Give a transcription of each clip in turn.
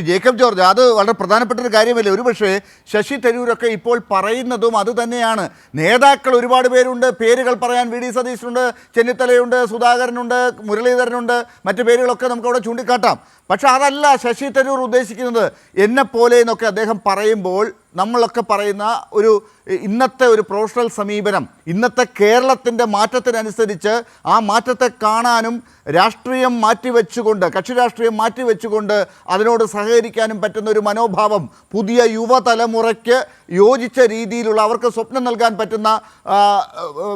Jacob George അത് വളരെ പ്രധാനപ്പെട്ട ഒരു കാര്യമല്ലേ? ഒരുപക്ഷേ ശശി തരൂരൊക്കെ ഇപ്പോൾ പറയുന്നതും അത് തന്നെയാണ്. നേതാക്കൾ ഒരുപാട് പേരുണ്ട്. പേരുകൾ പറയാൻ വി ഡി സതീശനുണ്ട് ചെന്നിത്തലയുണ്ട് സുധാകരനുണ്ട് മുരളീധരനുണ്ട് മറ്റു പേരുകളൊക്കെ നമുക്ക് അവിടെ ചൂണ്ടിക്കാട്ടാം. പക്ഷെ അതല്ല ശശി തരൂർ ഉദ്ദേശിക്കുന്നത്. എന്നെ പോലെ എന്നൊക്കെ അദ്ദേഹം പറയുമ്പോൾ നമ്മളൊക്കെ പറയുന്ന ഒരു ഇന്നത്തെ ഒരു പ്രൊഫഷണൽ സമീപനം ഇന്നത്തെ കേരളത്തിന്റെ മാറ്റത്തിനനുസരിച്ച് ആ മാറ്റത്തെ കാണാനും രാഷ്ട്രീയം മാറ്റിവെച്ചുകൊണ്ട് കക്ഷി രാഷ്ട്രീയം മാറ്റിവെച്ചുകൊണ്ട് അതിനോട് സഹകരിക്കാനും പറ്റുന്ന ഒരു മനോഭാവം പുതിയ യുവതലമുറയ്ക്ക് യോജിച്ച രീതിയിലുള്ള അവർക്ക് സ്വപ്നം നൽകാൻ പറ്റുന്ന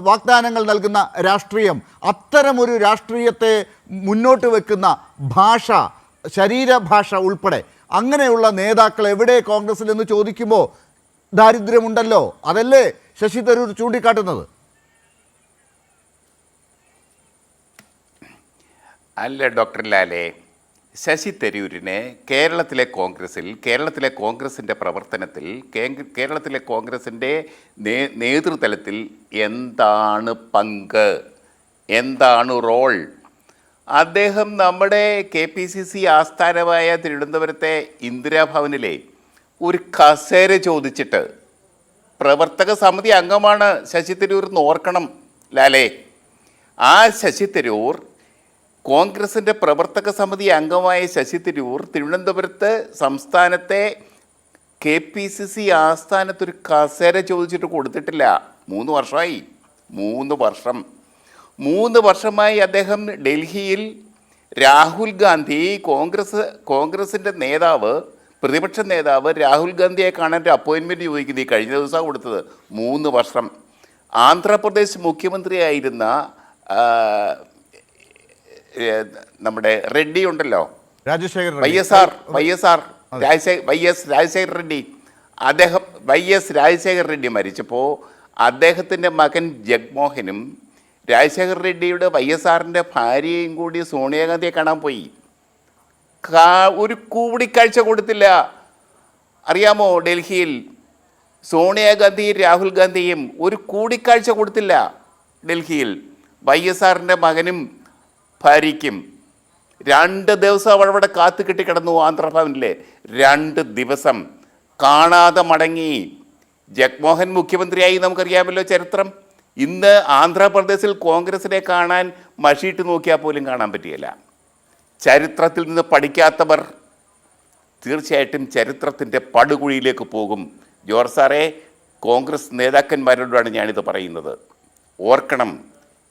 വാഗ്ദാനങ്ങൾ നൽകുന്ന രാഷ്ട്രീയം അത്തരമൊരു രാഷ്ട്രീയത്തെ മുന്നോട്ട് വെക്കുന്ന ഭാഷ ശരീരഭാഷ ഉൾപ്പെടെ അങ്ങനെയുള്ള നേതാക്കൾ എവിടെ കോൺഗ്രസ്സിൽ എന്ന് ചോദിക്കുമ്പോൾ ദാരിദ്ര്യമുണ്ടല്ലോ. അതല്ലേ ശശി തരൂർ ചൂണ്ടിക്കാട്ടുന്നത്? അല്ല ഡോക്ടർ ലാലേ. ശശി തരൂരിനെ കേരളത്തിലെ കോൺഗ്രസിൽ കേരളത്തിലെ കോൺഗ്രസിന്റെ പ്രവർത്തനത്തിൽ കേരളത്തിലെ കോൺഗ്രസിന്റെ നേതൃതലത്തിൽ എന്താണ് പങ്ക്? എന്താണ് റോൾ? അദ്ദേഹം നമ്മുടെ കെ പി സി സി ആസ്ഥാനമായ തിരുവനന്തപുരത്തെ ഇന്ദിരാഭവനിലെ ഒരു കസേര ചോദിച്ചിട്ട് പ്രവർത്തക സമിതി അംഗമാണ് ശശി തരൂർ എന്ന് ഓർക്കണം ലാലേ. ആ ശശി തരൂർ കോൺഗ്രസിന്റെ പ്രവർത്തക സമിതി അംഗമായ ശശി തരൂർ തിരുവനന്തപുരത്ത് സംസ്ഥാനത്തെ കെ പി സി സി ആസ്ഥാനത്തൊരു കസേര ചോദിച്ചിട്ട് കൊടുത്തിട്ടില്ല. മൂന്ന് വർഷമായി. മൂന്ന് വർഷം. മൂന്ന് വർഷമായി അദ്ദേഹം ഡൽഹിയിൽ രാഹുൽ ഗാന്ധി കോൺഗ്രസ് കോൺഗ്രസിന്റെ നേതാവ് പ്രതിപക്ഷ നേതാവ് രാഹുൽ ഗാന്ധിയെ കാണാൻ ഒരു അപ്പോയിൻമെന്റ് ചോദിക്കുന്നത് ഈ കഴിഞ്ഞ ദിവസമാണ് കൊടുത്തത്. മൂന്ന് വർഷം. ആന്ധ്രാപ്രദേശ് മുഖ്യമന്ത്രിയായിരുന്ന നമ്മുടെ റെഡ്ഡി ഉണ്ടല്ലോ. Rajashekhar Y S R Y S R Rajashekhar Y S Rajashekhar Reddy. അദ്ദേഹം വൈ എസ് രാജശേഖർ റെഡ്ഡി മരിച്ചപ്പോൾ അദ്ദേഹത്തിന്റെ മകൻ ജഗ്മോഹനും രാജശേഖർ റെഡ്ഡിയുടെ വൈ എസ് ആറിന്റെ ഭാര്യയും കൂടി സോണിയാഗാന്ധിയെ കാണാൻ പോയി. ഒരു കൂടിക്കാഴ്ച കൊടുത്തില്ല. അറിയാമോ ഡൽഹിയിൽ? സോണിയാഗാന്ധിയും രാഹുൽ ഗാന്ധിയും ഒരു കൂടിക്കാഴ്ച കൊടുത്തില്ല ഡൽഹിയിൽ. വൈ എസ് ആറിന്റെ മകനും ഭാര്യയ്ക്കും. രണ്ട് ദിവസം അവൾ അവിടെ കാത്തു കിട്ടി കിടന്നു ആന്ധ്രാഭവനിലെ. രണ്ട് ദിവസം. കാണാതെ മടങ്ങി. ജഗ്മോഹൻ മുഖ്യമന്ത്രിയായി നമുക്കറിയാമല്ലോ ചരിത്രം. ഇന്ന് ആന്ധ്രാപ്രദേശിൽ കോൺഗ്രസിനെ കാണാൻ മഷിയിട്ട് നോക്കിയാൽ പോലും കാണാൻ പറ്റിയില്ല. ചരിത്രത്തിൽ നിന്ന് പഠിക്കാത്തവർ തീർച്ചയായിട്ടും ചരിത്രത്തിന്റെ പടുകുഴിയിലേക്ക് പോകും. ജോർജ് സാറേ കോൺഗ്രസ് നേതാക്കന്മാരോടാണ് ഞാനിത് പറയുന്നത്. ഓർക്കണം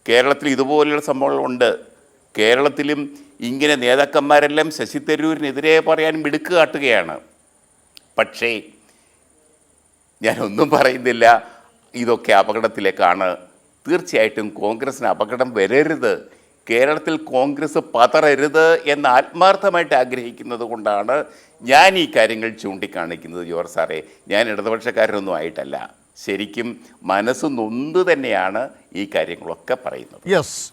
കേരളത്തിൽ ഇതുപോലെയുള്ള സംഭവങ്ങളുണ്ട് കേരളത്തിലും ഇങ്ങനെ നേതാക്കന്മാരെല്ലാം ശശി തരൂരിനെതിരെ പറയാൻ മിടുക്ക് കാട്ടുകയാണ്. പക്ഷേ ഞാനൊന്നും പറയുന്നില്ല. ഇതൊക്കെ അപകടത്തിലേക്കാണ്. തീർച്ചയായിട്ടും കോൺഗ്രസിന് അപകടം വരരുത്. കേരളത്തിൽ കോൺഗ്രസ് പതറരുത് എന്ന് ആത്മാർത്ഥമായിട്ട് ആഗ്രഹിക്കുന്നത് കൊണ്ടാണ് ഞാൻ ഈ കാര്യങ്ങൾ ചൂണ്ടിക്കാണിക്കുന്നത് ജോർജ് സാറേ. ഞാൻ ഇടതുപക്ഷക്കാരനൊന്നും ആയിട്ടല്ല. ശരിക്കും മനസ്സ് നൊന്ത് തന്നെയാണ് ഈ കാര്യങ്ങളൊക്കെ പറയുന്നത്. യെസ്